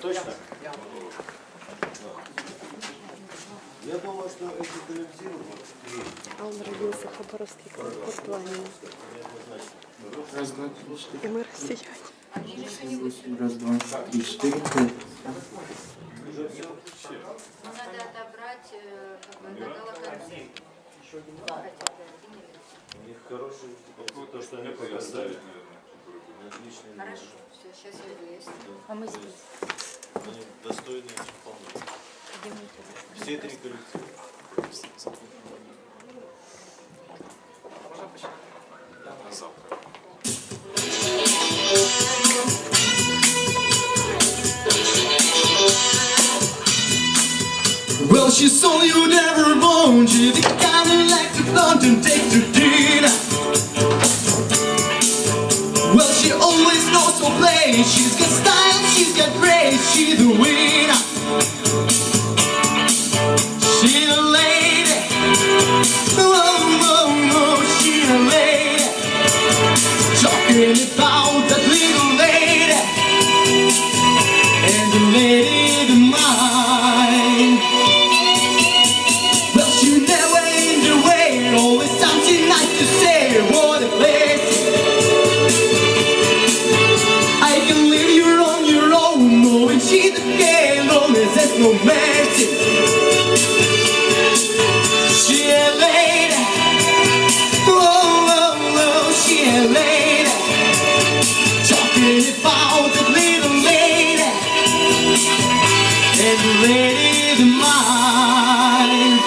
точно? Я думаю, что эти коллективы, вот, три, А он родился в Хабаровске, как в плане. Раз, два, три, четыре. И мы россияне. Раз, два, три, четыре, пять. Но надо отобрать как бы, на колокольце. у них хороший, то, что они показали. Отличный Хорошо, все, сейчас я выясню. А мы здесь. Они достойные вполне. Где мы тут? Все три коллектива. Well, she's all you never want. She's always knows to play. She's got style, she's got grace, she's the winner. She's a lady. Oh, oh, oh, she's a lady. Talking mercy. She a lady, oh, oh, oh, she a lady. Talking about the little lady, and the lady of mine.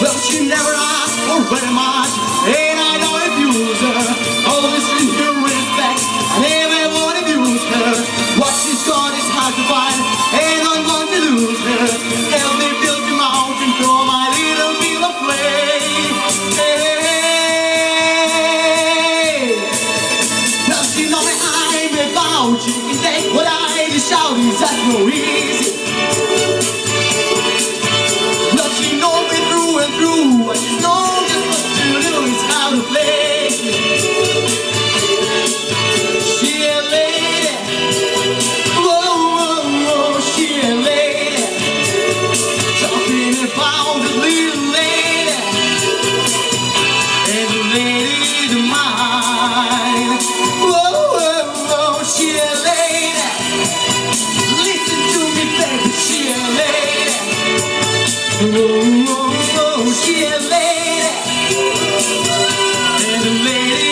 Well, she never asked for very much, and I don't abuse her. Always in her respect, I never want to abuse her. What she's got is hard to find, out. It ain't what I ain't shouting, that's no easy. Oh, oh, she a lady. And a lady.